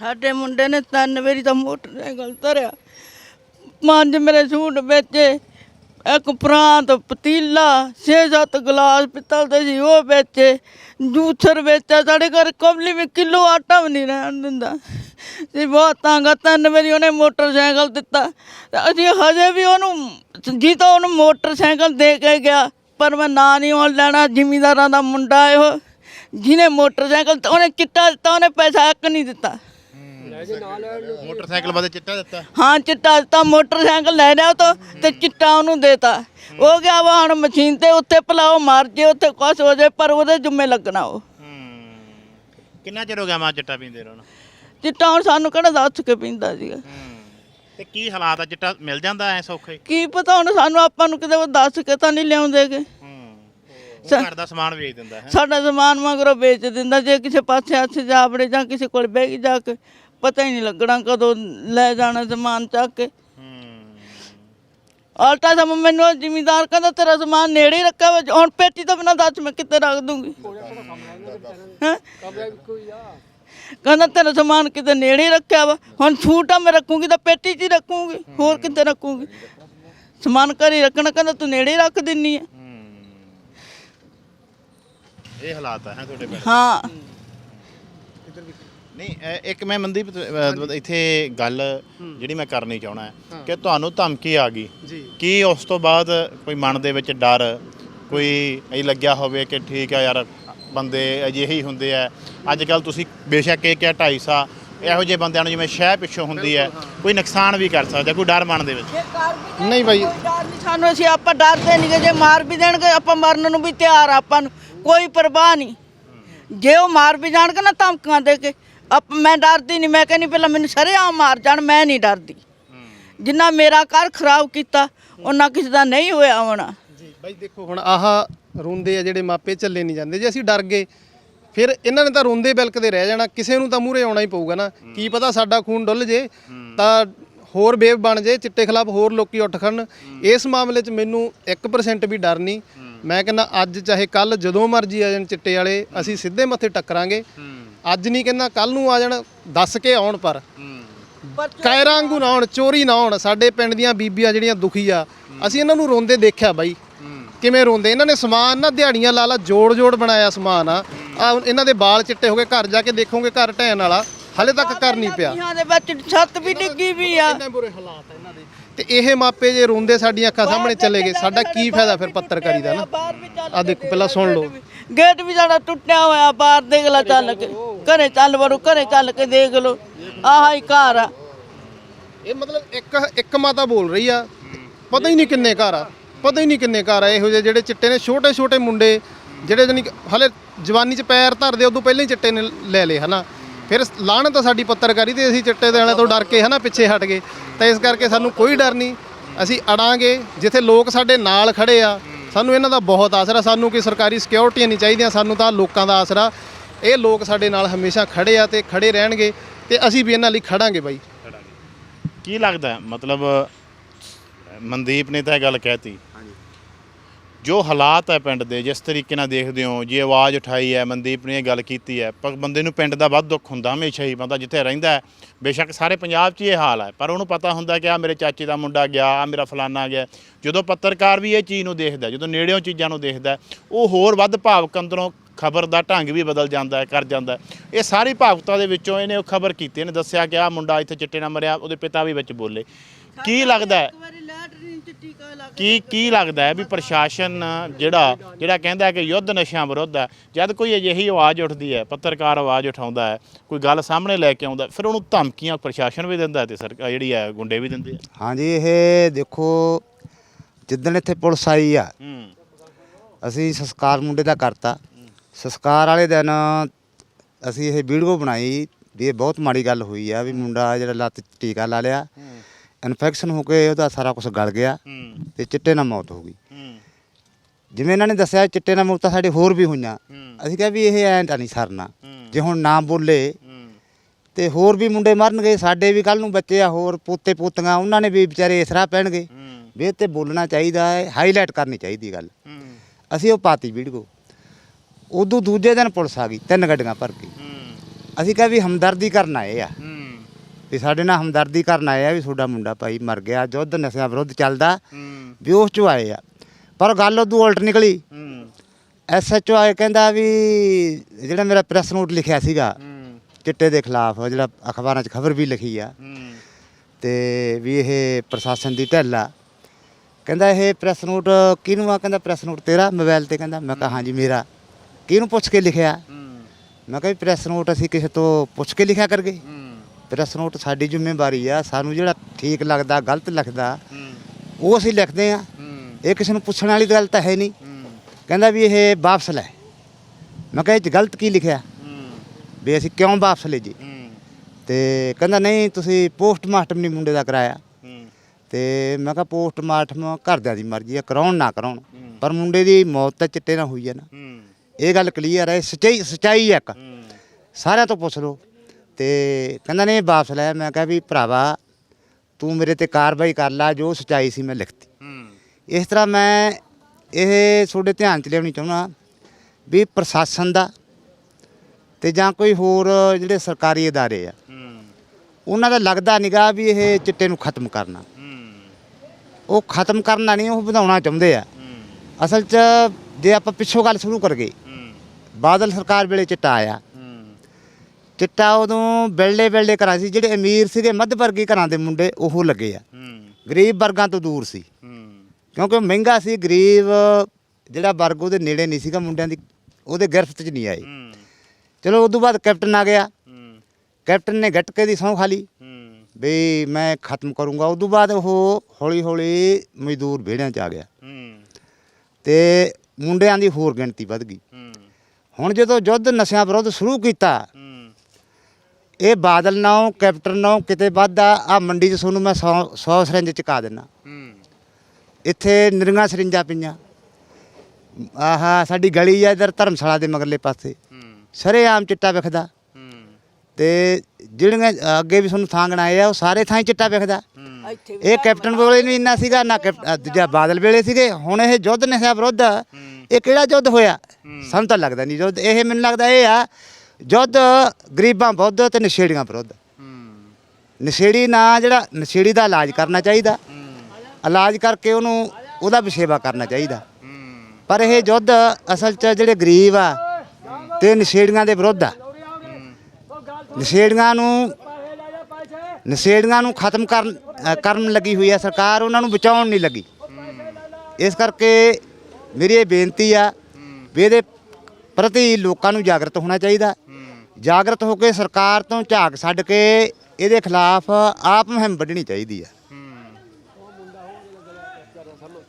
ਸਾਡੇ ਮੁੰਡੇ ਨੇ ਤਿੰਨ ਵਾਰੀ ਤਾਂ ਮੋਟਰਸਾਈਕਲ ਧਰਿਆ। ਪੰਜ ਮੇਰੇ ਸੂਟ ਵੇਚੇ, ਇੱਕ ਪ੍ਰਾਂਤ ਪਤੀਲਾ ਛੇ ਸੱਤ ਗਲਾਸ ਪਿੱਤਲ ਦੇ ਸੀ, ਉਹ ਵੇਚੇ। ਜੂਥਰ ਵੇਚਿਆ, ਸਾਡੇ ਘਰ ਕਬਲੀ ਵਿੱਚ ਕਿਲੋ ਆਟਾ ਵੀ ਨਹੀਂ ਰਹਿਣ ਦਿੰਦਾ। ਤੇ ਬਹੁਤ ਤੰਗ ਆ ਤਿੰਨ ਵਾਰੀ ਉਹਨੇ ਮੋਟਰਸਾਈਕਲ ਦਿੱਤਾ। ਤੇ ਅਸੀਂ ਹਜੇ ਵੀ ਉਹਨੂੰ, ਜੀ ਤਾਂ ਉਹਨੂੰ ਮੋਟਰਸਾਈਕਲ ਦੇ ਕੇ ਗਿਆ, ਪਰ ਮੈਂ ਨਾਂ ਨਹੀਂ ਉਹ ਲੈਣਾ, ਜ਼ਿਮੀਂਦਾਰਾਂ ਦਾ ਮੁੰਡਾ ਹੈ ਜਿਹਨੇ ਮੋਟਰਸਾਈਕਲ ਉਹਨੇ ਚਿੱਟਾ ਦਿੱਤਾ, ਉਹਨੇ ਪੈਸਾ ਇੱਕ ਨਹੀਂ ਦਿੱਤਾ। ਮੋਟਰਸਾਈਕਲ ਬਦੇ ਚਿੱਟਾ ਦਿੱਤਾ। ਹਾਂ ਚਿੱਟਾ ਦਿੱਤਾ ਮੋਟਰਸਾਈਕਲ ਲੈ ਲਿਆ ਉਹ ਤੋਂ ਤੇ ਚਿੱਟਾ ਉਹਨੂੰ ਦੇਤਾ। ਉਹ ਗਿਆ ਵਾ ਹੁਣ ਮਸ਼ੀਨ ਤੇ ਉੱਤੇ ਭਲਾਓ ਮਾਰ ਜੇ ਉੱਥੇ ਕੁਛ ਹੋ ਜਾਏ ਪਰ ਉਹਦੇ ਜੁੰਮੇ ਲੱਗਣਾ ਉਹ। ਕਿੰਨਾ ਚਿਰ ਹੋ ਗਿਆ ਮਾਂ ਚਿੱਟਾ ਪੀਂਦੇ ਰਹੋ ਚਿੱਟਾ ਹੁਣ ਸਾਨੂੰ ਕਿਹੜਾ ਦੱਸ ਕੇ ਪੀਂਦਾ ਸੀਗਾ। ਤੇ ਕੀ ਹਾਲਾਤ ਆ? ਚਿੱਟਾ ਮਿਲ ਜਾਂਦਾ ਐ ਸੌਖੇ? ਕੀ ਪਤਾ ਹੁਣ ਸਾਨੂੰ ਆਪਾਂ ਨੂੰ ਕਿਤੇ ਉਹ ਦੱਸ ਕੇ ਤਾਂ ਨਹੀਂ ਲਿਆਉਂਦੇਗੇ ਉਹ ਘਰ ਦਾ ਸਮਾਨ ਵੇਚ ਦਿੰਦਾ ਹੈ। ਸਾਡਾ ਸਮਾਨ ਮਗਰੋਂ ਵੇਚ ਦਿੰਦਾ ਜੇ ਕਿਸੇ ਪਾਸੇ ਹੱਥ ਜਾ ਵੜੇ ਜਾਂ ਕਿਸੇ ਕੋਲ ਬਹਿ ਜਾ ਕੇ ਪਤਾ ਹੀ ਨਹੀਂ ਲੱਗਣਾ ਕਦੋਂ ਲੈ ਜਾਣਾ ਸਮਾਨ ਚੱਕ ਕੇ। ਹੂੰ। ਆਲਟਾ ਸਮ ਮੈਨੂੰ ਜ਼ਿਮੀਦਾਰ ਕਹਿੰਦਾ ਤੇਰਾ ਸਮਾਨ ਨੇੜੇ ਹੀ ਰੱਖਿਆ ਵਾ ਹੁਣ ਪੇਟੀ ਤੋਂ ਬਿਨਾਂ ਦੱਸ ਮੈਂ ਕਿੱਥੇ ਰੱਖ ਦੂੰਗੀ? ਹੈਂ? ਕਹਿੰਦਾ ਤੇਰਾ ਸਮਾਨ ਕਿਤੇ ਨੇੜੇ ਹੀ ਰੱਖਿਆ ਵਾ ਹੁਣ ਛੂਟਾ ਮੈਂ ਰੱਖੂੰਗੀ ਤਾਂ ਪੇਟੀ 'ਚ ਹੀ ਰੱਖੂੰਗੀ ਹੋਰ ਕਿੱਥੇ ਰੱਖੂੰਗੀ? ਸਮਾਨ ਘਰੇ ਰੱਖਣਾ ਕਹਿੰਦਾ ਤੂੰ ਨੇੜੇ ਹੀ ਰੱਖ ਦਿੰਨੀ ਆ। ਇਹ ਹਾਲਾਤ ਆ ਹੈ ਤੁਹਾਡੇ ਪਿੰਡ। ਹਾਂ। ਨਹੀਂ ਅ, ਇੱਕ ਮੈਂ ਮਨਦੀਪ ਅ, ਇੱਥੇ ਗੱਲ ਜਿਹੜੀ ਮੈਂ ਕਰਨੀ ਚਾਹਣਾ ਹੈ ਕਿ ਤੁਹਾਨੂੰ ਧਮਕੀ ਆ ਗਈ। ਜੀ। ਕੀ ਉਸ ਤੋਂ ਬਾਅਦ ਕੋਈ ਮਨ ਦੇ ਵਿੱਚ ਡਰ ਕੋਈ ਇਹ ਲੱਗਿਆ ਹੋਵੇ ਕਿ ਠੀਕ ਆ ਯਾਰ ਬੰਦੇ ਅਜਿਹੇ ਹੀ ਹੁੰਦੇ ਆ। ਅੱਜ ਕੱਲ ਤੁਸੀਂ ਬੇਸ਼ੱਕ ਇਹ ਕਿਹਾ 250 ਆ ਇਹੋ ਜਿਹੇ ਬੰਦਿਆਂ ਨੂੰ ਜਿਵੇਂ ਸ਼ਹਿ ਪਿੱਛੋਂ ਹੁੰਦੀ ਹੈ ਕੋਈ ਨੁਕਸਾਨ ਵੀ ਕਰ ਸਕਦਾ ਕੋਈ ਡਰ ਮਨ ਦੇ ਵਿੱਚ। ਨਹੀਂ ਬਾਈ। ਡਰ ਨਹੀਂ ਸਾਨੂੰ ਅਸੀਂ ਆਪਾਂ ਡਰਦੇ ਨਹੀਂ ਗੇ ਜੇ ਮਾਰ ਵੀ ਦੇਣਗੇ ਆਪਾਂ ਮਰਨ ਨੂੰ ਵੀ ਤਿਆਰ ਆ ਆਪਾਂ ਨੂੰ ਕੋਈ ਪਰਵਾਹ ਨਹੀਂ। ਜੇ ਉਹ ਮਾਰ ਵੀ ਜਾਣਗੇ ਨਾ ਧਮਕੀਆਂ ਦੇ ਕੇ ਆਪ ਮੈਂ ਡਰਦੀ ਨਹੀਂ ਮੈਂ ਕਹਿੰਦੀ ਪਹਿਲਾਂ ਮੈਨੂੰ ਸ਼ਰੇਆਮ ਮਾਰ ਜਾਣ ਮੈਂ ਨਹੀਂ ਡਰਦੀ। ਜਿੰਨਾ ਮੇਰਾ ਘਰ ਖਰਾਬ ਕੀਤਾ ਉਹਨਾਂ ਕਿਸੇ ਦਾ ਨਹੀਂ ਹੋਇਆ ਹੋਣਾ। ਜੀ ਬਾਈ ਦੇਖੋ ਹੁਣ ਆਹ ਰੋਂਦੇ ਆ ਜਿਹੜੇ ਮਾਪੇ ਚੱਲੇ ਨਹੀਂ ਜਾਂਦੇ ਜੇ ਅਸੀਂ ਡਰ ਗਏ ਫਿਰ ਇਹਨਾਂ ਨੇ ਤਾਂ ਰੋਂਦੇ ਬਿਲਕਦੇ ਰਹਿ ਜਾਣਾ ਕਿਸੇ ਨੂੰ ਤਾਂ ਮੂਹਰੇ ਆਉਣਾ ਹੀ ਪਊਗਾ ਨਾ। ਕੀ ਪਤਾ ਸਾਡਾ ਖੂਨ ਡੁੱਲ ਜੇ ਤਾਂ ਹੋਰ ਬੇਵ ਬਣ ਜੇ ਚਿੱਟੇ ਖਿਲਾਫ ਹੋਰ ਲੋਕੀ ਉੱਠ ਖੜਨ। ਇਸ ਮਾਮਲੇ 'ਚ ਮੈਨੂੰ 1% ਵੀ ਡਰ ਨਹੀਂ ਮੈਂ ਕਹਿੰਦਾ ਅੱਜ ਚਾਹੇ ਕੱਲ ਜਦੋਂ ਮਰਜ਼ੀ ਆ ਜਾਣ ਚਿੱਟੇ ਵਾਲੇ ਅਸੀਂ ਸਿੱਧੇ ਮੱਥੇ ਟੱਕਰਾਂਗੇ। ਅੱਜ ਨਹੀਂ ਕਹਿੰਦਾ ਕੱਲ ਨੂੰ ਆ ਜਾਣ ਦੱਸ ਕੇ ਆਉਣ ਪਰ। ਕਾਇਰਾਂ ਵਾਂਗੂ ਨਾ ਆਉਣ ਚੋਰੀ ਨਾ ਆਉਣ ਸਾਡੇ ਪਿੰਡ ਦੀਆਂ ਬੀਬੀਆਂ ਜਿਹੜੀਆਂ ਦੁਖੀ ਆ ਅਸੀਂ ਇਹਨਾਂ ਨੂੰ ਰੋਂਦੇ ਦੇਖਿਆ ਬਾਈ। ਕਿਵੇਂ ਰੋਂਦੇ? ਇਹਨਾਂ ਨੇ ਸਮਾਨ ਨਾ ਦਿਹਾੜੀਆਂ ਲਾ ਲਾ ਜੋੜ ਜੋੜ ਬਣਾਇਆ ਸਮਾਨ ਆ। ਆ ਇਹਨਾਂ ਦੇ ਵਾਲ ਚਿੱਟੇ ਹੋ ਗਏ ਘਰ ਜਾ ਕੇ ਦੇਖੋਗੇ ਘਰ ਢਹਿਣ ਵਾਲਾ। ਹਲੇ ਤੱਕ ਘਰ ਨਹੀਂ ਪਿਆ। ਨੀਹਾਂ ਦੇ ਵਿੱਚ ਛੱਤ ਵੀ ਡਿੱਗੀ ਵੀ ਆ। ਇੰਨੇ ਬੁਰੇ ਹਾਲਾਤ ਇਹਨਾਂ ਦੇ। ਤੇ ਇਹ ਮਾਪੇ ਜੇ ਰੋਂਦੇ ਸਾਡੀਆਂ ਅੱਖਾਂ ਸਾਹਮਣੇ ਚਲੇ ਗਏ। ਸਾਡਾ ਕੀ ਫਾਇਦਾ ਫਿਰ ਪੱਤਰਕਾਰੀ ਦਾ ਨਾ? ਆ ਦੇਖੋ ਪਹਿਲਾਂ ਸੁਣ ਲਓ। ਗੇਟ ਵੀ ਸਾਡਾ ਟੁੱਟਿਆ ਹੋਇਆ ਬਾਹਰ ਦੇਖ ਲੈ ਚੱਲ ਕੇ। ਘਰੇ ਚੱਲ ਵੜੋ ਘਰੇ ਚੱਲ ਕੇ ਦੇਖ ਲਓ। ਆਹ ਹੀ ਘਰ ਆ। ਇਹ ਮਤਲਬ ਇੱਕ ਇੱਕ ਮਾਤਾ ਬੋਲ ਰਹੀ ਆ। ਪਤਾ ਹੀ ਨਹੀਂ ਕਿੰਨੇ ਘਰ ਆ। ਪਤਾ ਹੀ ਨਹੀਂ ਕਿੰਨੇ ਘਰ ਆ। ਇਹੋ ਜਿਹੇ ਜਿਹੜੇ ਚਿੱਟੇ ਨੇ ਛੋਟੇ ਛੋਟੇ ਮੁੰਡੇ ਜਿਹੜੇ ਜਾਨੀ ਹਲੇ ਜਵਾਨੀ 'ਚ ਪੈਰ ਧਰਦੇ ਉਦੋਂ ਪਹਿਲਾਂ ਹੀ ਚਿੱਟੇ ਨੇ ਲੈ ਲਏ ਹਨਾ? ਫਿਰ ਲਾਹਣਤ ਤਾਂ ਸਾਡੀ ਪੱਤਰਕਾਰੀ ਤੇ, ਅਸੀਂ ਚਿੱਟੇ ਦੇ ਵਾਲਿਆਂ ਤੋਂ ਡਰ ਕੇ ਹਨਾ ਪਿੱਛੇ ਹਟ ਗਏ। ਤਾਂ ਇਸ ਕਰਕੇ ਸਾਨੂੰ ਕੋਈ ਡਰ ਨਹੀਂ। ਅਸੀਂ ਅੜਾਂਗੇ, ਜਿੱਥੇ ਲੋਕ ਸਾਡੇ ਨਾਲ ਖੜੇ ਆ, ਸਾਨੂੰ ਇਹਨਾਂ ਦਾ ਬਹੁਤ ਆਸਰਾ, ਸਾਨੂੰ ਕੋਈ ਸਰਕਾਰੀ ਸਿਕਿਉਰਿਟੀਆਂ ਨਹੀਂ ਚਾਹੀਦੀਆਂ, ਸਾਨੂੰ ਤਾਂ ਲੋਕਾਂ ਦਾ ਆਸਰਾ। ਇਹ ਲੋਕ ਸਾਡੇ ਨਾਲ ਹਮੇਸ਼ਾ ਖੜੇ ਆ ਤੇ ਖੜੇ ਰਹਿਣਗੇ ਤੇ ਅਸੀਂ ਵੀ ਇਹਨਾਂ ਲਈ ਖੜਾਂਗੇ ਬਾਈ। ਕੀ ਲੱਗਦਾ ਮਤਲਬ ਮਨਦੀਪ ਨੇ ਤਾਂ ਇਹ ਗੱਲ ਕਹਿਤੀ। ਜੋ ਹਾਲਾਤ ਹੈ ਪਿੰਡ ਦੇ ਜਿਸ ਤਰੀਕੇ ਨਾਲ ਦੇਖਦੇ ਹੋ ਜੇ ਆਵਾਜ਼ ਉਠਾਈ ਹੈ ਮਨਦੀਪ ਨੇ ਇਹ ਗੱਲ ਕੀਤੀ ਹੈ ਪਰ ਬੰਦੇ ਨੂੰ ਪਿੰਡ ਦਾ ਵੱਧ ਦੁੱਖ ਹੁੰਦਾ ਹਮੇਸ਼ਾ ਹੀ ਬੰਦਾ ਜਿੱਥੇ ਰਹਿੰਦਾ ਹੈ ਬੇਸ਼ੱਕ ਸਾਰੇ ਪੰਜਾਬ 'ਚ ਇਹ ਹਾਲ ਹੈ ਪਰ ਉਹਨੂੰ ਪਤਾ ਹੁੰਦਾ ਕਿ ਆ ਮੇਰੇ ਚਾਚੇ ਦਾ ਮੁੰਡਾ ਗਿਆ ਆ ਮੇਰਾ ਫਲਾਨਾ ਗਿਆ ਜਦੋਂ ਪੱਤਰਕਾਰ ਵੀ ਇਹ ਚੀਜ਼ ਨੂੰ ਦੇਖਦਾ ਜਦੋਂ ਨੇੜਿਓਂ ਚੀਜ਼ਾਂ ਨੂੰ ਦੇਖਦਾ ਉਹ ਹੋਰ ਵੱਧ ਭਾਵਕ ਅੰਦਰੋਂ ਖਬਰ ਦਾ ਢੰਗ ਵੀ ਬਦਲ ਜਾਂਦਾ ਹੈ ਕਰ ਜਾਂਦਾ ਹੈ। ਇਹ ਸਾਰੀ ਭਾਵੁਕਤਾ ਦੇ ਵਿੱਚੋਂ ਇਹਨੇ ਉਹ ਖਬਰ ਕੀਤੀ ਇਹਨੇ ਦੱਸਿਆ ਕਿ ਆ ਮੁੰਡਾ ਇੱਥੇ ਚਿੱਟੇ ਨਾਲ ਮਰਿਆ ਉਹਦੇ ਪਿਤਾ ਵੀ ਵਿੱਚ ਬੋਲੇ ਕੀ ਲੱਗਦਾ ਹੈ ਕੀ ਕੀ ਲੱਗਦਾ ਹੈ ਵੀ ਪ੍ਰਸ਼ਾਸਨ ਜਿਹੜਾ ਜਿਹੜਾ ਕਹਿੰਦਾ ਹੈ ਕਿ ਯੁੱਧ ਨਸ਼ਿਆਂ ਵਿਰੁੱਧ ਹੈ ਜਦ ਕੋਈ ਅਜਿਹੀ ਆਵਾਜ਼ ਉੱਠਦੀ ਹੈ ਪੱਤਰਕਾਰ ਆਵਾਜ਼ ਉਠਾਉਂਦਾ ਹੈ ਕੋਈ ਗੱਲ ਸਾਹਮਣੇ ਲੈ ਕੇ ਆਉਂਦਾ ਫਿਰ ਉਹਨੂੰ ਧਮਕੀਆਂ ਪ੍ਰਸ਼ਾਸਨ ਵੀ ਦਿੰਦਾ ਹੈ ਤੇ ਸਰਕਾਰ ਜਿਹੜੀ ਹੈ ਗੁੰਡੇ ਵੀ ਦਿੰਦੇ ਆ। ਹਾਂਜੀ ਇਹ ਦੇਖੋ ਜਿੱਦਣ ਇੱਥੇ ਪੁਲਿਸ ਆਈ ਆ ਅਸੀਂ ਸੰਸਕਾਰ ਮੁੰਡੇ ਦਾ ਕਰਤਾ। ਸੰਸਕਾਰ ਵਾਲੇ ਦਿਨ ਅਸੀਂ ਇਹ ਵੀਡੀਓ ਬਣਾਈ ਵੀ ਇਹ ਬਹੁਤ ਮਾੜੀ ਗੱਲ ਹੋਈ ਆ ਵੀ ਮੁੰਡਾ ਜਿਹੜਾ ਲੱਤ ਟੀਕਾ ਲਾ ਲਿਆ। ਇਨਫੈਕਸ਼ਨ ਹੋ ਕੇ ਉਹਦਾ ਸਾਰਾ ਕੁਝ ਗਲ ਗਿਆ ਹੂੰ। ਤੇ ਚਿੱਟੇ ਨਾਲ ਮੌਤ ਹੋ ਗਈ। ਹੂੰ। ਜਿਵੇਂ ਇਹਨਾਂ ਨੇ ਦੱਸਿਆ ਚਿੱਟੇ ਨਾਲ ਮੌਤਾਂ ਸਾਡੇ ਹੋਰ ਵੀ ਹੋਈਆਂ। ਹੂੰ। ਅਸੀਂ ਕਿਹਾ ਵੀ ਇਹ ਐਂ ਤਾਂ ਨਹੀਂ ਸਰਨਾ। ਹੂੰ। ਜੇ ਹੁਣ ਨਾ ਬੋਲੇ ਹੂੰ। ਤੇ ਹੋਰ ਵੀ ਮੁੰਡੇ ਮਰਨਗੇ ਸਾਡੇ ਵੀ ਕੱਲ ਨੂੰ ਬੱਚੇ ਆ ਹੋਰ ਪੋਤੇ ਪੋਤੀਆਂ ਉਹਨਾਂ ਨੇ ਵੀ ਵਿਚਾਰੇ ਇਸ ਰਾਹ ਪੈਣਗੇ। ਹੂੰ। ਵੀ ਇਹ ਤੇ ਬੋਲਣਾ ਚਾਹੀਦਾ ਹੈ ਹਾਈਲਾਈਟ ਕਰਨੀ ਚਾਹੀਦੀ ਗੱਲ। ਹੂੰ। ਅਸੀਂ ਉਹ ਪਾਤੀ ਵੀਡੀਓ। ਉਦੋਂ ਦੂਜੇ ਦਿਨ ਪੁਲਿਸ ਆ ਗਈ ਤਿੰਨ ਗੱਡੀਆਂ ਭਰ ਕੇ ਹੂੰ। ਅਸੀਂ ਕਿਹਾ ਵੀ ਹਮਦਰਦੀ ਕਰਨ ਆਏ ਆ। ਹੂੰ। ਵੀ ਸਾਡੇ ਨਾਲ ਹਮਦਰਦੀ ਕਰਨ ਆਏ ਆ ਵੀ ਤੁਹਾਡਾ ਮੁੰਡਾ ਭਾਈ ਮਰ ਗਿਆ ਜੁੱਧ ਨਸ਼ਿਆਂ ਵਿਰੁੱਧ ਚੱਲਦਾ ਵੀ ਉਸ ਚੋਂ ਆਏ ਆ। ਪਰ ਗੱਲ ਉਦੋਂ ਉਲਟ ਨਿਕਲੀ। ਐਸਐਚਓ ਆਏ ਕਹਿੰਦਾ ਵੀ ਜਿਹੜਾ ਮੇਰਾ ਪ੍ਰੈਸ ਨੋਟ ਲਿਖਿਆ ਸੀਗਾ ਚਿੱਟੇ ਦੇ ਖਿਲਾਫ ਜਿਹੜਾ ਅਖਬਾਰਾਂ 'ਚ ਖਬਰ ਵੀ ਲਿਖੀ ਆ। ਤੇ ਵੀ ਇਹ ਪ੍ਰਸ਼ਾਸਨ ਦੀ ਢਿੱਲ ਆ। ਕਹਿੰਦਾ ਇਹ ਪ੍ਰੈਸ ਨੋਟ ਕਿਹਨੂੰ ਆ? ਕਹਿੰਦਾ ਪ੍ਰੈਸ ਨੋਟ ਤੇਰਾ ਮੋਬਾਈਲ ਤੇ ਕਹਿੰਦਾ। ਮੈਂ ਕਿਹਾ ਹਾਂਜੀ ਮੇਰਾ। ਕਿਹਨੂੰ ਪੁੱਛ ਕੇ ਲਿਖਿਆ? ਮੈਂ ਕਿਹਾ ਪ੍ਰੈਸ ਨੋਟ ਅਸੀਂ ਕਿਸੇ ਤੋਂ ਪੁੱਛ ਕੇ ਲਿਖਿਆ ਕਰਗੇ ਪ੍ਰੈਸ ਨੋਟ ਸਾਡੀ ਜ਼ਿੰਮੇਵਾਰੀ ਆ, ਸਾਨੂੰ ਜਿਹੜਾ ਠੀਕ ਲੱਗਦਾ, ਗਲਤ ਲੱਗਦਾ, ਉਹ ਅਸੀਂ ਲਿਖਦੇ ਆ। ਇਹ ਕਿਸੇ ਨੂੰ ਪੁੱਛਣ ਵਾਲੀ ਗੱਲ ਤਾਂ ਹੈ ਨਹੀਂ। ਕਹਿੰਦਾ ਵੀ ਇਹ ਵਾਪਸ ਲੈ। ਮੈਂ ਕਿਹਾ ਇਹ 'ਚ ਗਲਤ ਕੀ ਲਿਖਿਆ? ਵੀ ਅਸੀਂ ਕਿਉਂ ਵਾਪਸ ਲੈ ਜੀ? ਹੂੰ ਤੇ ਕਹਿੰਦਾ, ਨਹੀਂ, ਤੁਸੀਂ ਪੋਸਟਮਾਰਟਮ ਨਹੀਂ ਮੁੰਡੇ ਦਾ ਕਰਾਇਆ। ਹੂੰ ਤੇ ਮੈਂ ਕਿਹਾ, ਪੋਸਟਮਾਰਟਮ ਘਰਦਿਆਂ ਦੀ ਮਰਜ਼ੀ ਆ, ਕਰਾਉਣ ਨਾ ਕਰਾਉਣ। ਪਰ ਮੁੰਡੇ ਦੀ ਮੌਤ ਤਾਂ ਚਿੱਟੇ ਨਾਲ ਹੋਈ ਹੈ ਨਾ। ਇਹ ਗੱਲ ਕਲੀਅਰ ਹੈ ਸਚਾਈ ਸਚਾਈ ਹੈ ਇੱਕ। ਸਾਰਿਆਂ ਤੋਂ ਪੁੱਛ ਲਓ। ਤੇ ਕਹਿੰਦਾ ਨਹੀਂ ਵਾਪਸ ਲੈ। ਮੈਂ ਕਿਹਾ ਵੀ ਭਰਾਵਾ ਤੂੰ ਮੇਰੇ ਤੇ ਕਾਰਵਾਈ ਕਰ ਲੈ ਜੋ ਸਚਾਈ ਸੀ ਮੈਂ ਲਿਖਤੀ। ਇਸ ਤਰ੍ਹਾਂ ਮੈਂ ਇਹ ਤੁਹਾਡੇ ਧਿਆਨ ਚ ਲਿਆਉਣੀ ਚਾਹੁੰਦਾ ਵੀ ਪ੍ਰਸ਼ਾਸਨ ਦਾ ਤੇ ਜਾਂ ਕੋਈ ਹੋਰ ਜਿਹੜੇ ਸਰਕਾਰੀ ਅਦਾਰੇ ਆ ਉਹਨਾਂ ਦਾ ਲੱਗਦਾ ਨਿਗਾ ਵੀ ਇਹ ਚਿੱਟੇ ਨੂੰ ਖਤਮ ਕਰਨਾ। ਉਹ ਖਤਮ ਕਰਨਾ ਨਹੀਂ ਉਹ ਵਧਾਉਣਾ ਚਾਹੁੰਦੇ ਆ। ਅਸਲ 'ਚ ਜੇ ਆਪਾਂ ਪਿੱਛੋਂ ਗੱਲ ਸ਼ੁਰੂ ਕਰ ਗਏ ਬਾਦਲ ਸਰਕਾਰ ਵੇਲੇ ਚਿੱਟਾ ਆਇਆ। ਚਿੱਟਾ ਉਦੋਂ ਬਿਲਡੇ ਬਿਲਡੇ ਘਰਾਂ ਸੀ ਜਿਹੜੇ ਅਮੀਰ ਸੀਗੇ ਮੱਧ ਵਰਗੀ ਘਰਾਂ ਦੇ ਮੁੰਡੇ ਉਹ ਲੱਗੇ ਆ। ਗਰੀਬ ਵਰਗਾਂ ਤੋਂ ਦੂਰ ਸੀ। ਕਿਉਂਕਿ ਉਹ ਮਹਿੰਗਾ ਸੀ ਗਰੀਬ ਜਿਹੜਾ ਵਰਗ ਉਹਦੇ ਨੇੜੇ ਨਹੀਂ ਸੀਗਾ ਮੁੰਡਿਆਂ ਦੀ ਉਹਦੇ ਗਿਰਫਤ 'ਚ ਨਹੀਂ ਆਏ। ਚਲੋ ਉਸ ਤੋਂ ਬਾਅਦ ਕੈਪਟਨ ਆ ਗਿਆ। ਕੈਪਟਨ ਨੇ ਗੱਟਕੇ ਦੀ ਸਹੁੰ ਖਾਲੀ ਵੀ ਮੈਂ ਖਤਮ ਕਰੂੰਗਾ। ਉਸ ਤੋਂ ਬਾਅਦ ਉਹ ਹੌਲੀ ਹੌਲੀ ਮਜ਼ਦੂਰ ਵਿਹੜਿਆਂ 'ਚ ਆ ਗਿਆ। ਤੇ ਮੁੰਡਿਆਂ ਦੀ ਹੋਰ ਗਿਣਤੀ ਵੱਧ ਗਈ। ਹੁਣ ਜਦੋਂ ਯੁੱਧ ਨਸ਼ਿਆਂ ਵਿਰੁੱਧ ਸ਼ੁਰੂ ਕੀਤਾ ਇਹ ਬਾਦਲ ਨਾਲੋਂ ਕੈਪਟਨ ਨਾਲੋਂ ਕਿਤੇ ਵੱਧ ਆ ਆ ਮੰਡੀ 'ਚ ਤੁਹਾਨੂੰ ਮੈਂ 100 100 ਸਿਰੰਜ ਚੁਕਾ ਦਿੰਨਾ ਹੂੰ। ਇੱਥੇ ਨਿਰੀਆਂ ਸਿਰਿੰਜਾਂ ਪਈਆਂ। ਆਹਾ ਸਾਡੀ ਗਲੀ ਆ ਇਧਰ ਧਰਮਸ਼ਾਲਾ ਦੇ ਮਗਰਲੇ ਪਾਸੇ। ਹੂੰ। ਸਰੇਆਮ ਚਿੱਟਾ ਵਿਖਦਾ। ਹੂੰ। ਤੇ ਜਿਹੜੀਆਂ ਅੱਗੇ ਵੀ ਤੁਹਾਨੂੰ ਥਾਂ ਗਣਾਏ ਆ ਉਹ ਸਾਰੇ ਥਾਂ ਹੀ ਚਿੱਟਾ ਵਿਖਦਾ। ਹੂੰ। ਇਹ ਕੈਪਟਨ ਵੇਲੇ ਨਹੀਂ ਇੰਨਾ ਸੀਗਾ ਨਾ ਦੂਜਾ ਬਾਦਲ ਵੇਲੇ ਸੀਗੇ। ਹੁਣ ਇਹ ਯੁੱਧ ਨਸ਼ਾ ਵਿਰੁੱਧ। ਇਹ ਕਿਹੜਾ ਯੁੱਧ ਹੋਇਆ? ਸਾਨੂੰ ਤਾਂ ਲੱਗਦਾ ਨਹੀਂ ਯੁੱਧ। ਇਹ ਮੈਨੂੰ ਲੱਗਦਾ ਇਹ ਆ ਯੁੱਧ ਗਰੀਬਾਂ ਵਿਰੁੱਧ ਤੇ ਨਸ਼ੇੜੀਆਂ ਵਿਰੁੱਧ। ਨਸ਼ੇੜੀ ਨਾ ਜਿਹੜਾ ਨਸ਼ੇੜੀ ਦਾ ਇਲਾਜ ਕਰਨਾ ਚਾਹੀਦਾ। ਇਲਾਜ ਕਰਕੇ ਉਹਨੂੰ ਉਹਦਾ ਵੀ ਕਰਨਾ ਚਾਹੀਦਾ। ਪਰ ਇਹ ਯੁੱਧ ਅਸਲ 'ਚ ਜਿਹੜੇ ਗਰੀਬ ਆ ਤੇ ਨਸ਼ੇੜੀਆਂ ਦੇ ਵਿਰੁੱਧ ਆ। ਨਸ਼ੇੜੀਆਂ ਨੂੰ ਨਸ਼ੇੜੀਆਂ ਨੂੰ ਖਤਮ ਕਰਨ ਕਰਨ ਲੱਗੀ ਹੋਈ ਆ ਸਰਕਾਰ, ਉਹਨਾਂ ਨੂੰ ਬਚਾਉਣ ਨਹੀਂ ਲੱਗੀ। ਇਸ ਕਰਕੇ ਮੇਰੀ ਇਹ ਬੇਨਤੀ ਆ ਵੀ ਇਹਦੇ ਪ੍ਰਤੀ ਲੋਕਾਂ ਨੂੰ ਜਾਗਰਤ ਹੋਣਾ ਚਾਹੀਦਾ। ਜਾਗਰਤ ਹੋ ਕੇ ਸਰਕਾਰ ਤੋਂ ਝਾਕ ਛੱਡ ਕੇ ਇਹਦੇ ਖਿਲਾਫ ਆਪ ਮੁਹਿੰਮ ਵੱਢਣੀ ਚਾਹੀਦੀ ਆ।